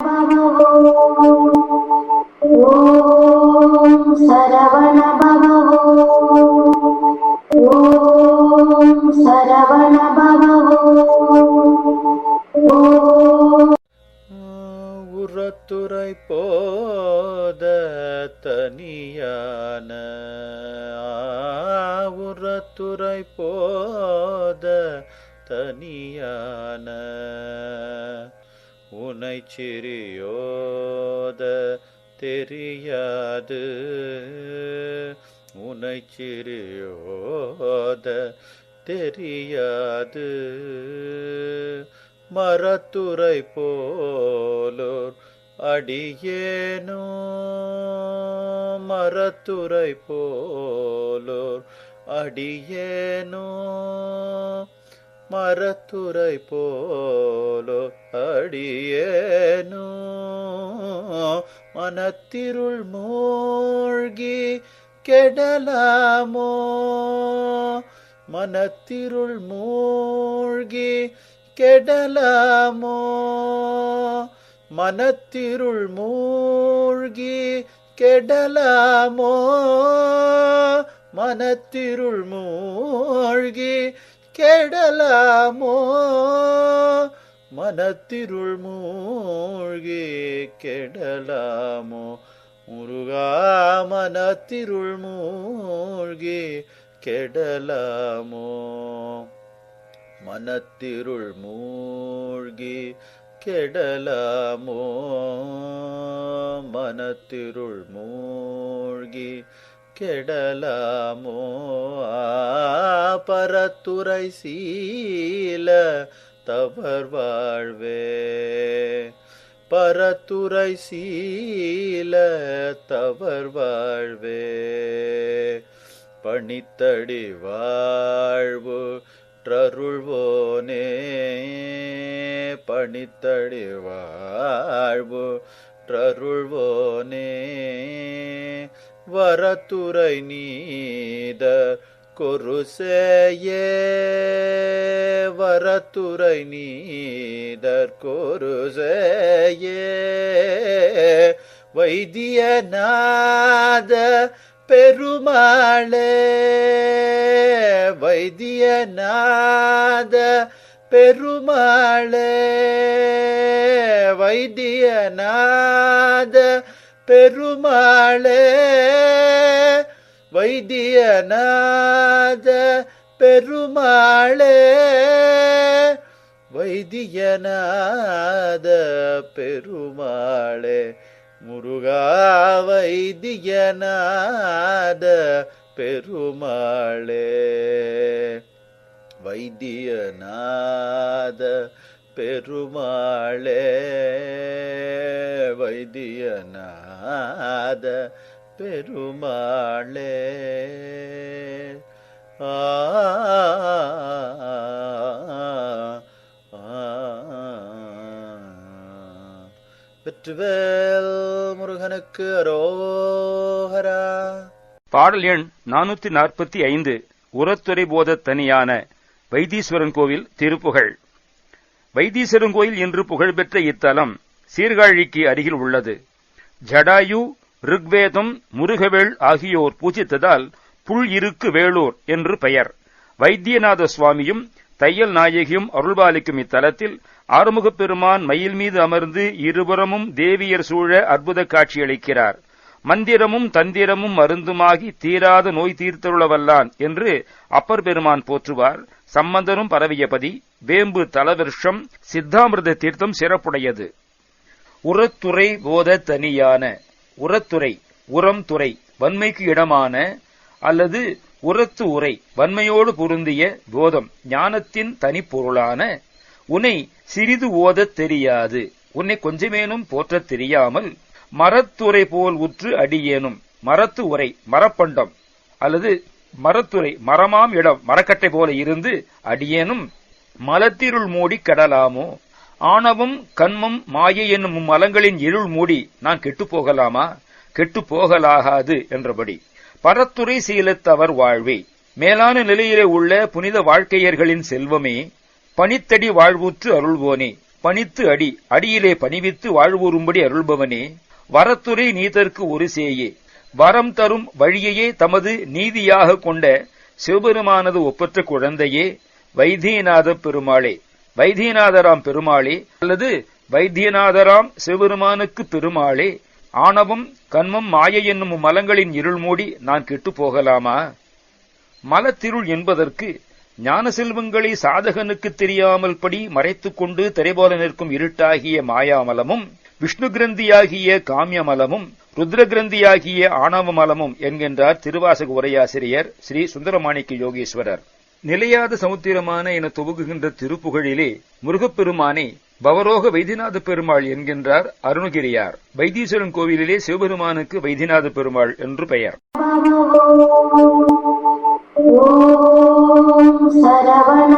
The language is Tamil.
ஓம் உரத்துறை போத தனியான உரத்துறை போத தனியான. உனை சிறியோத தெரியாது. உனை சிறியோத தெரியாது. மரத்துறை போலோர் அடியேனோ? மரத்துறை போலோர் அடியேனோ? மரத்துறை போலோ அடியேனோ? மனத்திருள் மூழ்கி கெடலாமோ? மனத்திருள் மூழ்கி கெடலாமோ? மனத்திருள் மூழ்கி கெடலாமோ? மனத்திருள் மூழ்கி கேடலாமோ? மனத்திருள் மூழ்கி கெடலாமோ? முருகா மனத்திருள் மூழ்கி கெடலாமோ? மனத்திருள் மூழ்கி கெடலாமோ? மனத்திருள் மூழ்கி கெடலாமோ? பரத்துரை சீல தவர் வாழ்வே. பரத்துரை சீல தவர் வாழ்வே. பணித்தடி வாழ்வு ட்ரருள்வோனே பணித்தடி வாழ்வு ட்ரருள்வோனே வரத்துறை நீத கொருசேயே. வரத்துறை நீதர் கொருசேயே. வைத்தியநாத பெருமாளே. வைத்தியநாத பெருமாளே. வைத்தியநாத பெருமாளே வைத்தியநாத பெருமாளே வைத்தியநாத பெருமாளே முருகா வைத்தியநாத பெருமாளே வைத்தியநாத பெருமாளே வைத்தியநாத பெருமாளே. ஆ வெற்றுவேல் முருகனுக்கு அரோஹரா பாடல் எண் நானூத்தி நாற்பத்தி ஐந்து உரத்துறை போத தனியான வைத்தீஸ்வரன் கோவில் திருப்புகழ். வைத்தீஸ்வரன் கோயில் என்று புகழ்பெற்ற இத்தலம் சீர்காழிக்கு அருகில் உள்ளது. ஜடாயு ருக்வேதம் முருகவேள் ஆகியோர் பூஜித்ததால் புல் இருக்கு வேளூர் என்று பெயர். வைத்தியநாத சுவாமியும் தையல் நாயகியும் அருள்பாலிக்கும் இத்தலத்தில் ஆறுமுகப் பெருமான் மயில் மீது அமர்ந்து இருபுறமும் தேவியர் சூழ அற்புத காட்சியளிக்கிறார் மந்திரமும் தந்திரமும் மருந்துமாகி தீராத நோய் தீர்த்தருளவல்லான் என்று அப்பர் பெருமான் போற்றுவார். சம்பந்தரும் பரவியபதி வேம்பு தலவிருஷம் சித்தாமிரத தீர்த்தம் சிறப்புடையது. உரத்துறை போத தனியான உரத்துறை உரம் துறை வன்மைக்கு இடமான அல்லது உரத்து உரை வன்மையோடு பொருந்திய போதம் ஞானத்தின் தனிப்பொருளான உன்னை சிறிது ஓதத் தெரியாது உன்னை கொஞ்சமேனும் போற்றத் தெரியாமல் மரத்துறை போல் உற்று அடியேனும் மரத்து உரை மரப்பண்டம் அல்லது மரத்துறை மரமாம் இடம் மரக்கட்டை போல இருந்து அடியேனும் மலத்திருள் மூடி கடலாமோ? ஆணவம் கண்மம் மாயை என்னும் மலங்களின் இருள் மூடி நான் கெட்டுப்போகலாமா கெட்டுப் போகலாகாது என்றபடி. பரத்துறை சீலத்தவர் வாழ்வே. மேலான நிலையிலே உள்ள புனித வாழ்க்கையர்களின் செல்வமே பனித்தடி வாழ்வுற்று அருள்வோனே. பணித்து அடி அடியிலே பணிவித்து வாழ்வுறும்படி அருள்பவனே. வரத்துறை நீதற்கு ஒரு சேயே. வரம் தரும் வழியையே தமது நீதியாக கொண்ட சிவபெருமானது ஒப்பற்ற குழந்தையே வைத்தியநாத பெருமாளே. வைத்தியநாதராம் பெருமாளே அல்லது வைத்தியநாதராம் சிவபெருமானுக்கு பெருமாளே. ஆணவம் கண்மம் மாயை என்னும் மலங்களின் இருள் மூடி நான் கெட்டுப் போகலாமா? மலத்திருள் என்பதற்கு ஞான செல்வங்களை சாதகனுக்கு தெரியாமல் படி மறைத்துக் கொண்டு திரைபோல நிற்கும் இருட்டாகிய மாயாமலமும் விஷ்ணு கிரந்தியாகிய காமியமலமும் ருத்ர கிரந்தியாகிய ஆணவமலமும் என்கின்றார் திருவாசக உரையாசிரியர் ஸ்ரீ சுந்தரமாணிக்க யோகீஸ்வரர். நிலையாத சமுத்திரமான என துவங்குகின்ற திருப்புகழிலே முருகப்பெருமானை பவரோக வைத்தியநாத பெருமாள் என்கின்றார் அருணகிரியார். வைத்தீஸ்வரன் கோவிலிலே சிவபெருமானுக்கு வைத்தியநாத பெருமாள் என்று பெயர். சரவண